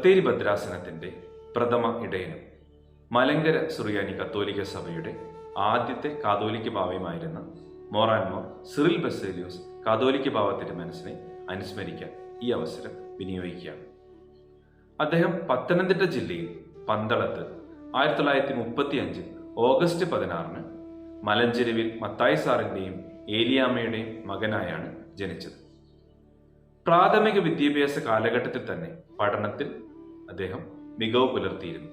ബത്തേരി ഭദ്രാസനത്തിന്റെ പ്രഥമ ഇടയനും. മലങ്കര സുറിയാനി കത്തോലിക്ക സഭയുടെ ആദ്യത്തെ കാതോലിക്ക ഭാവയുമായിരുന്ന മോറാൻമോർ സിറിൽ ബസേലിയോസ് കാതോലിക്ക ഭാവ തിരുമനസിനെ അനുസ്മരിക്കാൻ ഈ അവസരം വിനിയോഗിക്കുകയാണ്. അദ്ദേഹം പത്തനംതിട്ട ജില്ലയിൽ പന്തളത്ത് ആയിരത്തി തൊള്ളായിരത്തി മുപ്പത്തി അഞ്ച് ഓഗസ്റ്റ് പതിനാറിന് മലഞ്ചെരുവിൽ മത്തായി സാറിന്റെയും ഏലിയാമ്മയുടെയും മകനായാണ് ജനിച്ചത്. പ്രാഥമിക വിദ്യാഭ്യാസ കാലഘട്ടത്തിൽ തന്നെ പഠനത്തിൽ അദ്ദേഹം മികവ് പുലർത്തിയിരുന്നു.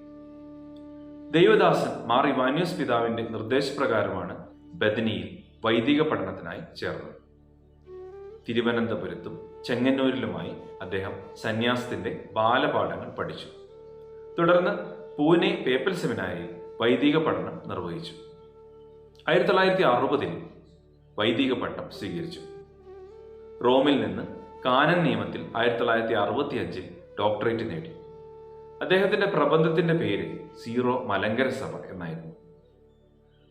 ദൈവദാസൻ മാർ ഇവാന്യൂസ് പിതാവിന്റെ നിർദ്ദേശപ്രകാരമാണ് ബദനിയിൽ വൈദിക പഠനത്തിനായി ചേർന്നത്. തിരുവനന്തപുരത്തും ചെങ്ങന്നൂരിലുമായി അദ്ദേഹം സന്യാസത്തിന്റെ ബാലപാഠങ്ങൾ പഠിച്ചു. തുടർന്ന് പൂനെ പേപ്പൽ സെമിനാരിയിൽ വൈദിക പഠനം നിർവഹിച്ചു. ആയിരത്തി തൊള്ളായിരത്തി അറുപതിൽ വൈദിക പട്ടം സ്വീകരിച്ചു. റോമിൽ നിന്ന് കാനൻ നിയമത്തിൽ ആയിരത്തി തൊള്ളായിരത്തി അറുപത്തി അഞ്ചിൽ ഡോക്ടറേറ്റ് നേടി. അദ്ദേഹത്തിന്റെ പ്രബന്ധത്തിന്റെ പേര് സീറോ മലങ്കര സഭ എന്നായിരുന്നു.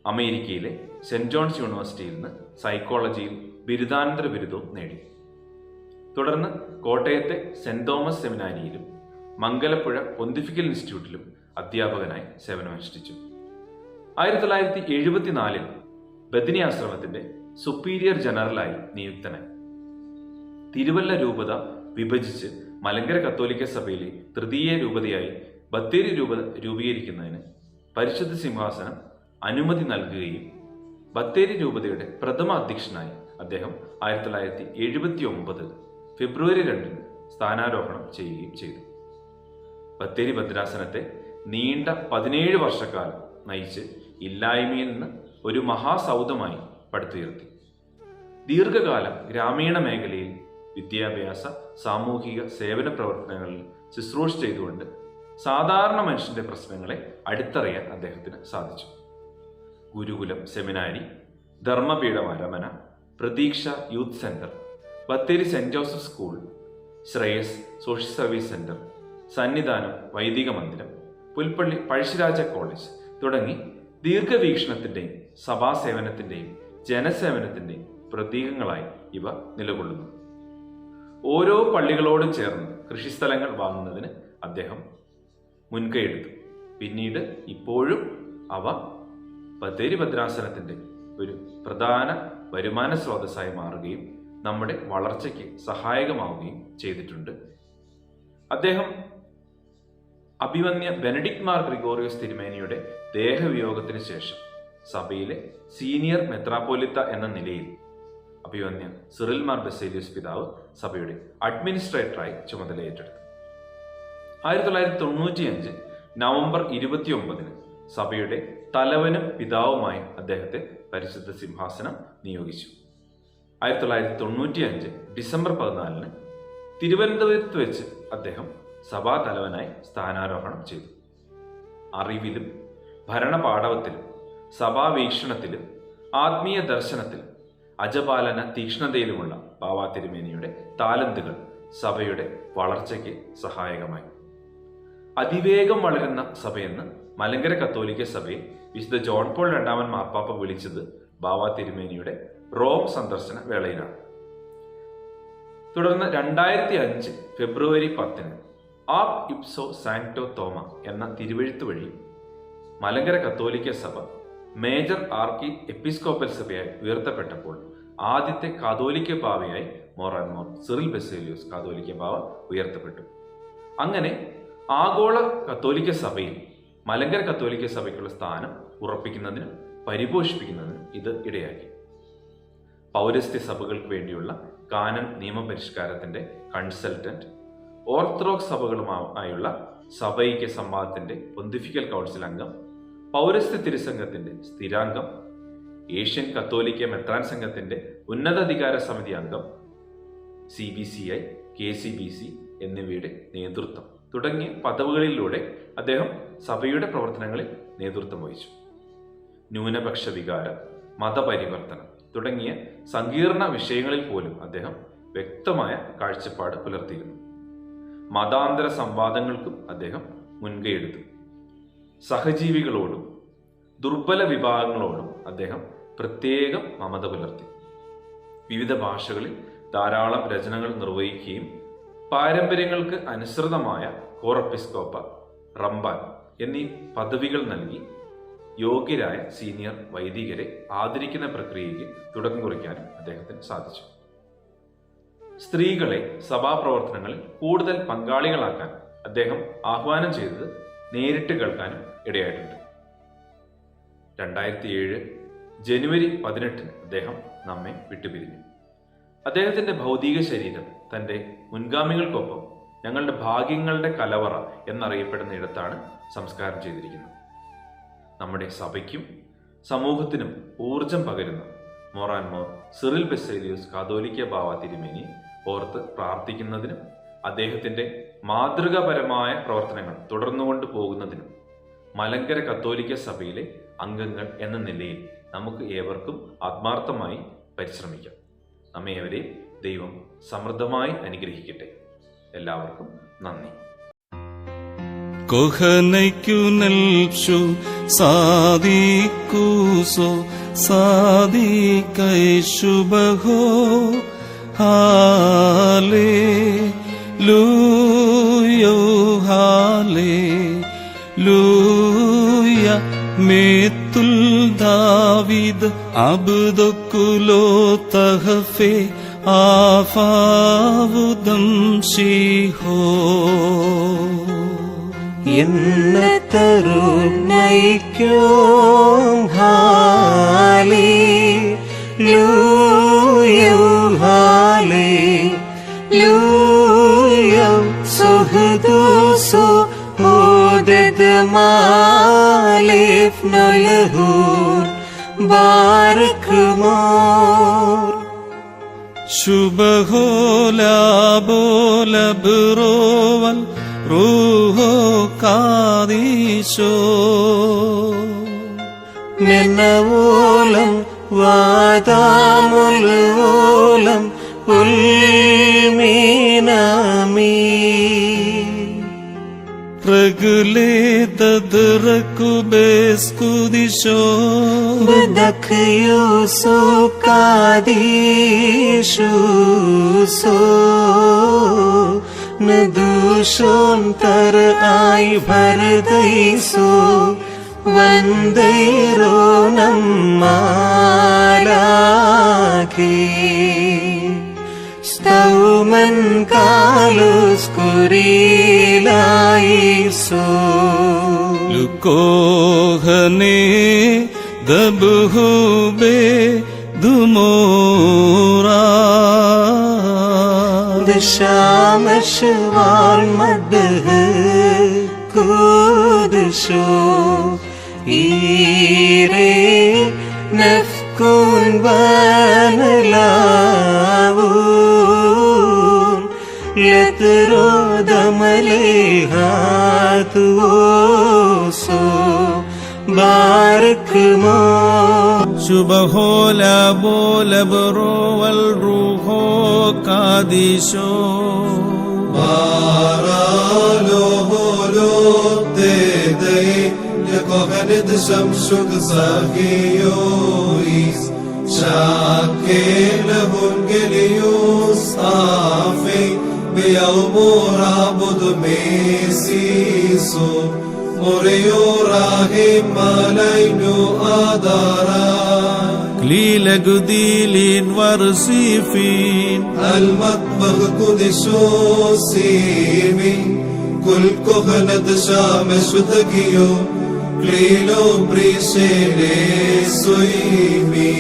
അമേരിക്കയിലെ സെന്റ് ജോൺസ് യൂണിവേഴ്സിറ്റിയിൽ നിന്ന് സൈക്കോളജിയിൽ ബിരുദാനന്തര ബിരുദവും നേടി. തുടർന്ന് കോട്ടയത്തെ സെന്റ് തോമസ് സെമിനാരിയിലും മംഗലപ്പുഴ പൊന്തിഫിക്കൽ ഇൻസ്റ്റിറ്റ്യൂട്ടിലും അധ്യാപകനായി സേവനമനുഷ്ഠിച്ചു. ആയിരത്തി തൊള്ളായിരത്തി എഴുപത്തിനാലിൽ ബദിനി ആശ്രമത്തിന്റെ സുപ്പീരിയർ ജനറലായി നിയുക്തനായി. തിരുവല്ല രൂപത വിഭജിച്ച് മലങ്കര കത്തോലിക്ക സഭയിലെ തൃതീയ രൂപതയായി ബത്തേരി രൂപ രൂപീകരിക്കുന്നതിന് പരിശുദ്ധ സിംഹാസനം അനുമതി നൽകുകയും ബത്തേരി രൂപതയുടെ പ്രഥമ അധ്യക്ഷനായി അദ്ദേഹം ആയിരത്തി തൊള്ളായിരത്തി എഴുപത്തി ഒമ്പത് ഫെബ്രുവരി രണ്ടിന് സ്ഥാനാരോഹണം ചെയ്യുകയും ചെയ്തു. ബത്തേരി ഭദ്രാസനത്തെ നീണ്ട പതിനേഴ് വർഷക്കാലം നയിച്ച് ഇല്ലായ്മയിൽ നിന്ന് ഒരു മഹാസൗധമായി പടുത്തുയർത്തി. ദീർഘകാലം ഗ്രാമീണ മേഖലയിൽ വിദ്യാഭ്യാസ സാമൂഹിക സേവന പ്രവർത്തനങ്ങളിൽ ശുശ്രൂഷ ചെയ്തുകൊണ്ട് സാധാരണ മനുഷ്യന്റെ പ്രശ്നങ്ങളെ അടുത്തറിയാൻ അദ്ദേഹത്തിന് സാധിച്ചു. ഗുരുകുലം സെമിനാരി ധർമ്മപീഠം അരമന Pratheeksha youth centre Bathery saint Joseph school Sreyas social service centre Sannidhanam വൈദിക മന്ദിരം പുൽപ്പള്ളി പഴശ്ശിരാജ കോളേജ് തുടങ്ങി ദീർഘവീക്ഷണത്തിന്റെയും സഭാസേവനത്തിന്റെയും ജനസേവനത്തിന്റെയും പ്രതീകങ്ങളായി ഇവ നിലകൊള്ളുന്നു. ഓരോ പള്ളികളോടും ചേർന്ന് കൃഷിസ്ഥലങ്ങൾ വാങ്ങുന്നതിന് അദ്ദേഹം മുൻകൈയെടുത്തു പിന്നീട് ഇപ്പോഴും അവ ബത്തേരി ഭദ്രാസനത്തിന്റെ ഒരു പ്രധാന വരുമാന സ്രോതസ്സായി മാറുകയും നമ്മുടെ വളർച്ചയ്ക്ക് സഹായകമാവുകയും ചെയ്തിട്ടുണ്ട്. അദ്ദേഹം അഭിമന്യ ബെനഡിക് മാർ ഗ്രിഗോറിയോസ് തിരുമേനിയുടെ ദേഹവിയോഗത്തിന് ശേഷം സഭയിലെ സീനിയർ മെത്രാപ്പോലിത്ത എന്ന നിലയിൽ അഭിമന്യ സിറിൽ മാർ ബസേലിയസ് പിതാവ് സഭയുടെ അഡ്മിനിസ്ട്രേറ്ററായി ചുമതല ഏറ്റെടുത്തു. ആയിരത്തി തൊള്ളായിരത്തി തൊണ്ണൂറ്റിയഞ്ച് നവംബർ ഇരുപത്തിയൊമ്പതിന് സഭയുടെ തലവനും പിതാവുമായി അദ്ദേഹത്തെ പരിശുദ്ധ സിംഹാസനം നിയോഗിച്ചു. ആയിരത്തി തൊള്ളായിരത്തി തൊണ്ണൂറ്റിയഞ്ച് ഡിസംബർ പതിനാലിന് തിരുവനന്തപുരത്ത് വെച്ച് അദ്ദേഹം സഭാ തലവനായി സ്ഥാനാരോഹണം ചെയ്തു. അറിവിലും ഭരണപാഠവത്തിലും സഭാവീക്ഷണത്തിലും ആത്മീയ ദർശനത്തിലും അജപാലന തീക്ഷ്ണതയിലുമുള്ള ബാവാതിരുമേനിയുടെ താലന്തുകൾ സഭയുടെ വളർച്ചയ്ക്ക് സഹായകമായി. അതിവേഗം വളരുന്ന സഭയെന്ന് മലങ്കര കത്തോലിക്ക സഭയെ വിശുദ്ധ ജോൺ പോൾ രണ്ടാമൻ മാർപ്പാപ്പ വിളിച്ചത് ബാവാ തിരുമേനിയുടെ റോം സന്ദർശന വേളയിലാണ്. തുടർന്ന് രണ്ടായിരത്തി അഞ്ച് ഫെബ്രുവരി പത്തിന് ആപ് ഇപ്സോ സാന്റോ തോമ എന്ന തിരുവഴുത്ത് വഴി മലങ്കര കത്തോലിക്ക സഭ മേജർ ആർക്കി എപ്പിസ്കോപ്പൽ സഭയായി ഉയർത്തപ്പെട്ടപ്പോൾ ആദ്യത്തെ കാതോലിക്ക പാവയായി മോറാൻമോർ സിറിൽ ബെസേലിയോസ് കാതോലിക്ക പാവ ഉയർത്തപ്പെട്ടു. അങ്ങനെ ആഗോള കത്തോലിക്ക സഭയിൽ മലങ്കര കത്തോലിക്ക സഭയ്ക്കുള്ള സ്ഥാനം ഉറപ്പിക്കുന്നതിനും പരിപോഷിപ്പിക്കുന്നതിനും ഇത് ഇടയാക്കി. പൗരസ്ത്യ സഭകൾക്ക് വേണ്ടിയുള്ള കാനൻ നിയമപരിഷ്കാരത്തിന്റെ കൺസൾട്ടന്റ് ഓർത്തഡോക്സ് സഭകളുമായുള്ള സഭൈക്യ സംവാദത്തിന്റെ പൊന്തിഫിക്കൽ കൗൺസിൽ അംഗം പൗരസ്ത്യ തിരുസംഘത്തിന്റെ സ്ഥിരാംഗം ഏഷ്യൻ കത്തോലിക്ക മെത്രാൻ സംഘത്തിന്റെ ഉന്നതാധികാര സമിതി അംഗം C B C I K C B C എന്നിവയുടെ നേതൃത്വം തുടങ്ങിയ പദവികളിലൂടെ അദ്ദേഹം സഭയുടെ പ്രവർത്തനങ്ങളിൽ നേതൃത്വം വഹിച്ചു. ന്യൂനപക്ഷ വികാരം മതപരിവർത്തനം തുടങ്ങിയ സങ്കീർണ വിഷയങ്ങളിൽ പോലും അദ്ദേഹം വ്യക്തമായ കാഴ്ചപ്പാട് പുലർത്തിയിരുന്നു. മതാന്തര സംവാദങ്ങൾക്കും അദ്ദേഹം മുൻകൈയെടുത്തു സഹജീവികളോടും ദുർബല വിഭാഗങ്ങളോടും അദ്ദേഹം പ്രത്യേകം മമത പുലർത്തി. വിവിധ ഭാഷകളിൽ ധാരാളം രചനകൾ നിർവഹിക്കുകയും പാരമ്പര്യങ്ങൾക്ക് അനുസൃതമായ കോറപ്പിസ്കോപ്പ റംബാൻ എന്നീ പദവികൾ നൽകി യോഗ്യരായ സീനിയർ വൈദികരെ ആദരിക്കുന്ന പ്രക്രിയയ്ക്ക് തുടക്കം കുറിക്കാനും അദ്ദേഹത്തിന് സാധിച്ചു. സ്ത്രീകളെ സഭാപ്രവർത്തനങ്ങളിൽ കൂടുതൽ പങ്കാളികളാക്കാൻ അദ്ദേഹം ആഹ്വാനം ചെയ്തത് നേരിട്ട് കേൾക്കാനും ഇടയായിട്ടുണ്ട്. രണ്ടായിരത്തി ഏഴ് ജനുവരി പതിനെട്ടിന് അദ്ദേഹം നമ്മെ വിട്ടുപിരിഞ്ഞു. അദ്ദേഹത്തിന്റെ ഭൗതിക ശരീരം തന്റെ മുൻഗാമികൾക്കൊപ്പം ഞങ്ങളുടെ ഭാഗ്യങ്ങളുടെ കലവറ എന്നറിയപ്പെടുന്ന ഇടത്താണ് സംസ്കാരം ചെയ്തിരിക്കുന്നത്. നമ്മുടെ സഭയ്ക്കും സമൂഹത്തിനും ഊർജം പകരുന്ന മോറാൻമോർ സിറിൽ ബെസേലിയോസ് കാതോലിക്ക ബാവ തിരുമേനി ഓർത്ത് പ്രാർത്ഥിക്കുന്നതിനും അദ്ദേഹത്തിന്റെ മാതൃകാപരമായ പ്രവർത്തനങ്ങൾ തുടർന്നുകൊണ്ട് പോകുന്നതിനും മലങ്കര കത്തോലിക്ക സഭയിലെ അംഗങ്ങൾ എന്ന നിലയിൽ നമുക്ക് ഏവർക്കും ആത്മാർത്ഥമായി പരിശ്രമിക്കാം. നമ്മെ ദൈവം സമൃദ്ധമായി അനുഗ്രഹിക്കട്ടെ. എല്ലാവർക്കും നന്ദി. കൊഹനയ്ക്കു നൽഷു ഹാലേ ലൂയോഹാലേലൂയ മേത്തുൽ ദാവിദ് അബ്ദുക്കുലോ തഹഫേ ആഫാവുദം ശീഹോ. എന്ന തരുണയ്ക്കോ. ഹാലേ ലൂയോ هودد مالف نلهون بارك مور ശുഭഹോലാബോലബ്രോവൽ റൂഹോ കാദീശോ നിന്നവോലം വാദാമുലോലം ഉൽമീനാമീ പ്രഗുലേ तद्रकुबेस्कु दिशो दखयोसु कादिषु सो न कुबे आयि दु वन्दैरो आय स्तौमन् कालुस्कुरीलायि सो کوهنی دبهو به دمورا دشامش وار مده کودشو ایری نفکون بانلاون لترو دملی هاتو سو بارك مو شبهو لابو لبرو والروحو قادشو بارالو بولو تدي لقغند شمسك زاقيويس شاكل بنجليوس آفي بيوم رابد ميسيسو മുറിയൂറാഹിം മലൈനു ആധാര ليلة قديلين ورصيفين المطبخ قدش وسيمي كل كهنة شامش وتقيو ليلو بريشي لسويمي